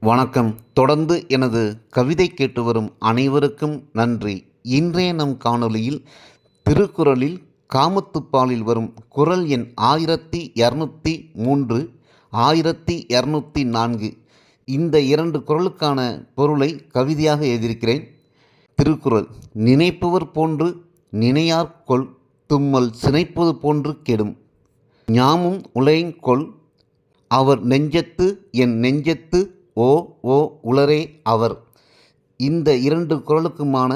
வணக்கம். தொடர்ந்து எனது கவிதை கேட்டு வரும் அனைவருக்கும் நன்றி. இன்றைய நம் காணொளியில் திருக்குறளில் காமத்துப்பாலில் வரும் குறள் எண் ஆயிரத்தி இரநூத்தி மூன்று ஆயிரத்தி இரநூத்தி நான்கு. இந்த இரண்டு குறளுக்கான பொருளை கவிதையாக எழுதியிருக்கிறேன். திருக்குறள் நினைப்பவர் போன்று நினையார்கொள் தும்மல் சினைப்பது போன்று கெடும். ஞாமும் உலகின்கொள் அவர் நெஞ்சத்து என் நெஞ்சத்து ஓ ஓ உளரே அவர். இந்த இரண்டு குரலுக்குமான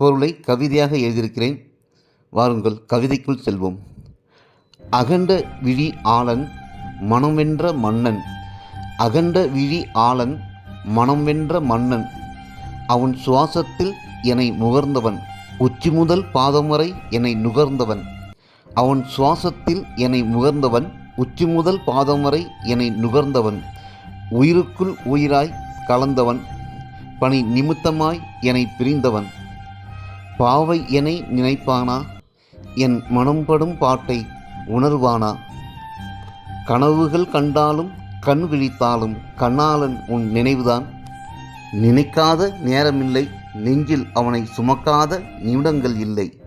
பொருளை கவிதையாக எழுதியிருக்கிறேன். வாருங்கள் கவிதைக்குள் செல்வோம். அகண்ட விழி ஆளன் மனம் வென்ற மன்னன். அகண்ட விழி ஆளன் மனம் வென்ற மன்னன். அவன் சுவாசத்தில் என்னை முகர்ந்தவன். உச்சி முதல் பாதம் வரை என்னை நுகர்ந்தவன். அவன் சுவாசத்தில் என்னை முகர்ந்தவன். உச்சி முதல் பாதம் வரை என்னை நுகர்ந்தவன். உயிருக்குள் உயிராய் கலந்தவன் பணி நிமித்தமாய் என்னை பிரிந்தவன். பாவை என்னை நினைப்பானா? என் மனம்படும் பாட்டை உணர்வானா? கனவுகள் கண்டாலும் கண் விழித்தாலும் கண்ணாளன் உன் நினைவுதான். நினைக்காத நேரமில்லை நெஞ்சில் அவனை சுமக்காத நிமிடங்கள் இல்லை.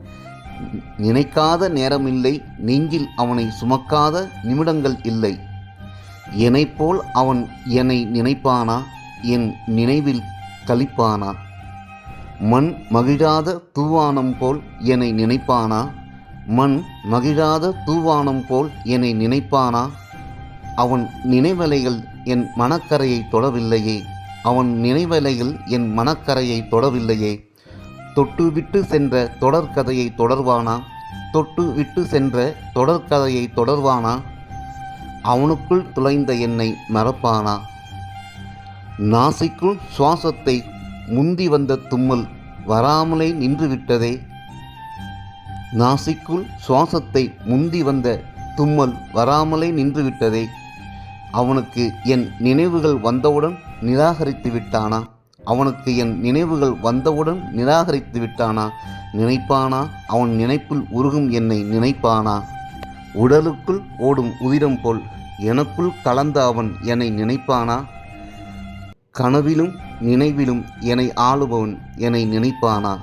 நினைக்காத நேரமில்லை நெஞ்சில் அவனை சுமக்காத நிமிடங்கள் இல்லை. என்னைப்போல் அவன் என்னை நினைப்பானா? என் நினைவில் கழிப்பானா மண் மகிழாத தூவானம் போல் என்னை நினைப்பானா? மண் மகிழாத தூவானம் போல் என்னை நினைப்பானா? அவன் நினைவலைகள் என் மனக்கரையை தொடவில்லையே. அவன் நினைவலைகள் என் மனக்கரையை தொடவில்லையே. தொட்டு விட்டு சென்ற தொடர்கதையை தொடர்வானா? தொட்டு விட்டு சென்ற தொடர்கதையை தொடர்வானா? அவனுக்குள் துளைந்த என்னை மறப்பானா? நாசிக்குள் சுவாசத்தை முந்தி வந்த தும்மல் வராமலே நின்றுவிட்டதே. நாசிக்குள் சுவாசத்தை முந்தி வந்த தும்மல் வராமலே நின்றுவிட்டதே. அவனுக்கு என் நினைவுகள் வந்தவுடன் நிராகரித்து விட்டானா? அவனுக்கு என் நினைவுகள் வந்தவுடன் நிராகரித்து விட்டானா? நினைப்பானா? அவன் நினைப்பில் உருகும் என்னை நினைப்பானா? உடலுக்குள் ஓடும் உதிரம் போல் எனக்குள் கலந்த அவன் என்னை நினைப்பானா? கனவிலும் நினைவிலும் என்னை ஆளுபவன் என்னை நினைப்பானா?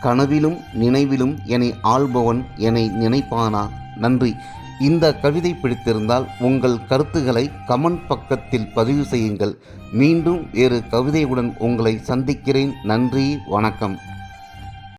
கனவிலும் நினைவிலும் என்னை ஆள்பவன் என்னை நினைப்பானா? நன்றி. இந்த கவிதை பிடித்திருந்தால் உங்கள் கருத்துக்களை கமெண்ட் பக்கத்தில் பதிவு செய்யுங்கள். மீண்டும் வேறு கவிதையுடன் உங்களை சந்திக்கிறேன். நன்றி. வணக்கம்.